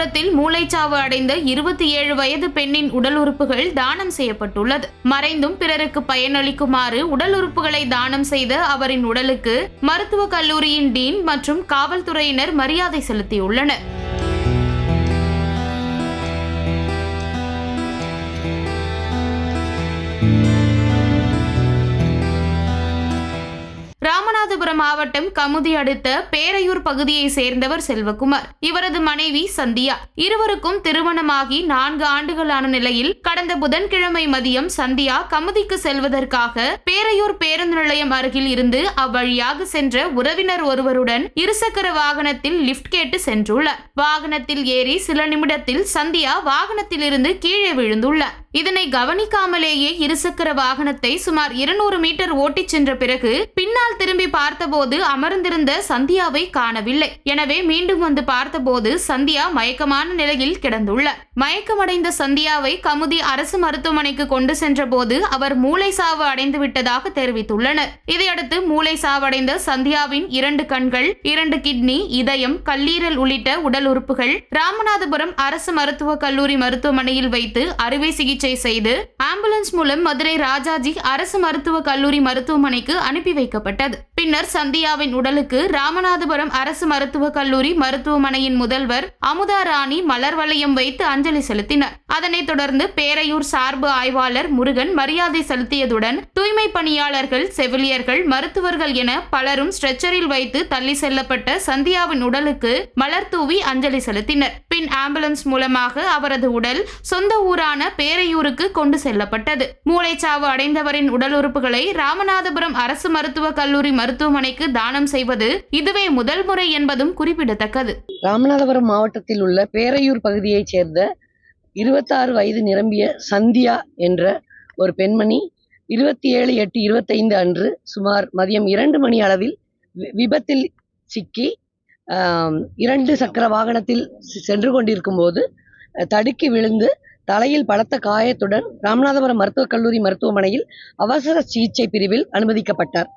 விபத்தில் மூளைச்சாவு அடைந்த இருபத்தி ஏழு வயது பெண்ணின் உடல் உறுப்புகள் தானம் செய்யப்பட்டுள்ளது. மறைந்தும் பிறருக்கு பயனளிக்குமாறு உடல் உறுப்புகளை தானம் செய்த அவரின் உடலுக்கு மருத்துவக் கல்லூரியின் டீன் மற்றும் காவல்துறையினர் மரியாதை செலுத்தியுள்ளனர். விழுப்புரம் மாவட்டம் கமுதி அடுத்த பேரையூர் பகுதியை சேர்ந்தவர் செல்வகுமார். இவரது மனைவி சந்தியா. இருவருக்கும் திருமணமாகி நான்கு ஆண்டுகளான நிலையில் கடந்த புதன்கிழமை மதியம் சந்தியா கமுதிக்கு செல்வதற்காக பேரையூர் பேருந்து நிலையம் அருகில் இருந்து அவ்வழியாக சென்ற உறவினர் ஒருவருடன் இருசக்கர வாகனத்தில் லிப்ட் கேட்டு சென்றுள்ளார். வாகனத்தில் ஏறி சில நிமிடத்தில் சந்தியா வாகனத்திலிருந்து கீழே விழுந்துள்ளார். இதனை கவனிக்காமலேயே இருசக்கர வாகனத்தை சுமார் இருநூறு மீட்டர் ஓட்டிச் சென்ற பிறகு பின்னால் திரும்பி பார்த்தபோது அமர்ந்திருந்த சந்தியாவை காணவில்லை. எனவே மீண்டும் வந்து பார்த்தபோது சந்தியா மயக்கமான நிலையில் கிடந்துள்ளார். மயக்கமடைந்த சந்தியாவை கமுதி அரசு மருத்துவமனைக்கு கொண்டு சென்றபோது அவர் மூளை சாவு அடைந்து விட்டதாக தெரிவித்துள்ளனர். இதையடுத்து மூளை சாவடைந்த சந்தியாவின் இரண்டு கண்கள் இரண்டு கிட்னி இதயம் கல்லீரல் உள்ளிட்ட உடல் உறுப்புகள் ராமநாதபுரம் அரசு மருத்துவக் கல்லூரி மருத்துவமனையில் வைத்து அறுவை சிகிச்சை செய்து ஆம்புலன்ஸ் மூலம் மதுரை ராஜாஜி அரசு மருத்துவக் கல்லூரி மருத்துவமனைக்கு அனுப்பி வைக்கப்பட்டது. பின்னர் சந்தியாவின் உடலுக்கு ராமநாதபுரம் அரசு மருத்துவக் கல்லூரி மருத்துவமனையின் முதல்வர் அமுதா ராணி மலர் வளையம் வைத்து அஞ்சலி செலுத்தினர். அதனைத் தொடர்ந்து பேரையூர் சார்பு ஆய்வாளர் முருகன் மரியாதை செலுத்தியதுடன் தூய்மை பணியாளர்கள் செவிலியர்கள் மருத்துவர்கள் என பலரும் ஸ்ட்ரெச்சரில் வைத்து தள்ளி செல்லப்பட்ட சந்தியாவின் உடலுக்கு மலர் தூவி அஞ்சலி செலுத்தினர். பின் ஆம்புலன்ஸ் மூலமாக அவரது உடல் சொந்த ஊரான பேரையூருக்கு கொண்டு செல்லப்பட்டது. மூளைச்சாவு அடைந்தவரின் உடல் உறுப்புகளை ராமநாதபுரம் அரசு மருத்துவக் கல்லூரி மருத்துவமனைக்கு தானம் செய்வது இதுவே முதல் முறை என்பதும் குறிப்பிடத்தக்கது. ராமநாதபுரம் மாவட்டத்தில் உள்ள பேரையூர் பகுதியைச் சேர்ந்த இருபத்தாறு வயது நிரம்பிய சந்தியா என்ற ஒரு பெண்மணி இருபத்தி ஏழு எட்டு இருபத்தைந்து அன்று சுமார் மதியம் இரண்டு மணி அளவில் வி- விபத்தில் சிக்கி இரண்டு சக்கர வாகனத்தில் செ- சென்று கொண்டிருக்கும் போது தடுக்கி விழுந்து தலையில் பலத்த காயத்துடன் ராமநாதபுரம் மருத்துவக் கல்லூரி மருத்துவமனையில் அவசர சிகிச்சை பிரிவில் அனுமதிக்கப்பட்டார்.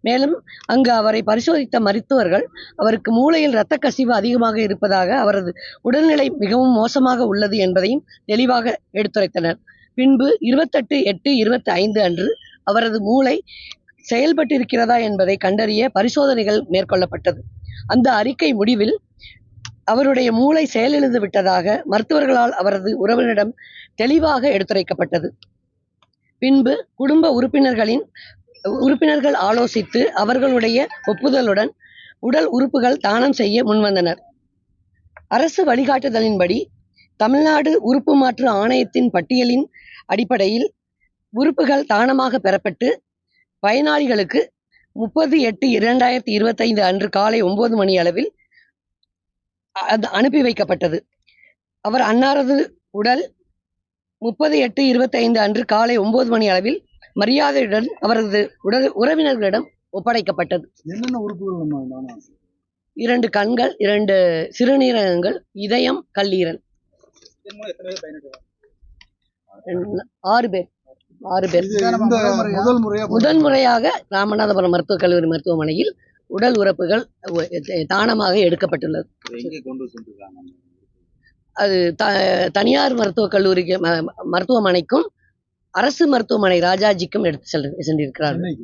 மேலும் அங்கு அவரை பரிசோதித்த மருத்துவர்கள் அவருக்கு மூளையில் இரத்த கசிவு அதிகமாக இருப்பதாக அவரது உடல்நிலை மிகவும் மோசமாக உள்ளது என்பதையும் தெளிவாக எடுத்துரைத்தனர். பின்பு இருபத்தெட்டு எட்டு இருபத்தி ஐந்து அன்று அவரது மூளை செயல்பட்டிருக்கிறதா என்பதை கண்டறிய பரிசோதனைகள் மேற்கொள்ளப்பட்டது. அந்த அறிக்கை முடிவில் அவருடைய மூளை செயலிழந்து விட்டதாக மருத்துவர்களால் அவரது உறவினரிடம் தெளிவாக எடுத்துரைக்கப்பட்டது. பின்பு குடும்ப உறுப்பினர்களின் உறுப்பினர்கள் ஆலோசித்து அவர்களுடைய ஒப்புதலுடன் உடல் உறுப்புகள் தானம் செய்ய முன்வந்தனர். அரசு வழிகாட்டுதலின்படி தமிழ்நாடு உறுப்பு மாற்று ஆணையத்தின் பட்டியலின் அடிப்படையில் உறுப்புகள் தானமாக பெறப்பட்டு பயனாளிகளுக்கு முப்பது எட்டு இரண்டாயிரத்தி இருபத்தைந்து அன்று காலை ஒன்பது மணி அளவில் அது அனுப்பி வைக்கப்பட்டது. அவர் அன்னாரது உடல் முப்பது எட்டு இருபத்தைந்து அன்று காலை ஒன்பது மணி அளவில் மரியாதையுடன் அவரது உடல் உறவினர்களிடம் ஒப்படைக்கப்பட்டது. என்னென்ன உறுப்புகள் இரண்டு கண்கள் இரண்டு சிறுநீரகங்கள் இதயம் கல்லீரல் ஆறு பேர். ஆறு பேர். முதல் முறையாக ராமநாதபுரம் மருத்துவக் கல்லூரி மருத்துவமனையில் உடல் உறுப்புகள் தானமாக எடுக்கப்பட்டுள்ளது. அது த தனியார் மருத்துவக் கல்லூரிக்கு மருத்துவமனைக்கும் அரசு மருத்துவமனை ராஜாஜிக்கும் எடுத்து சென்று சென்றிருக்கிறார்கள்.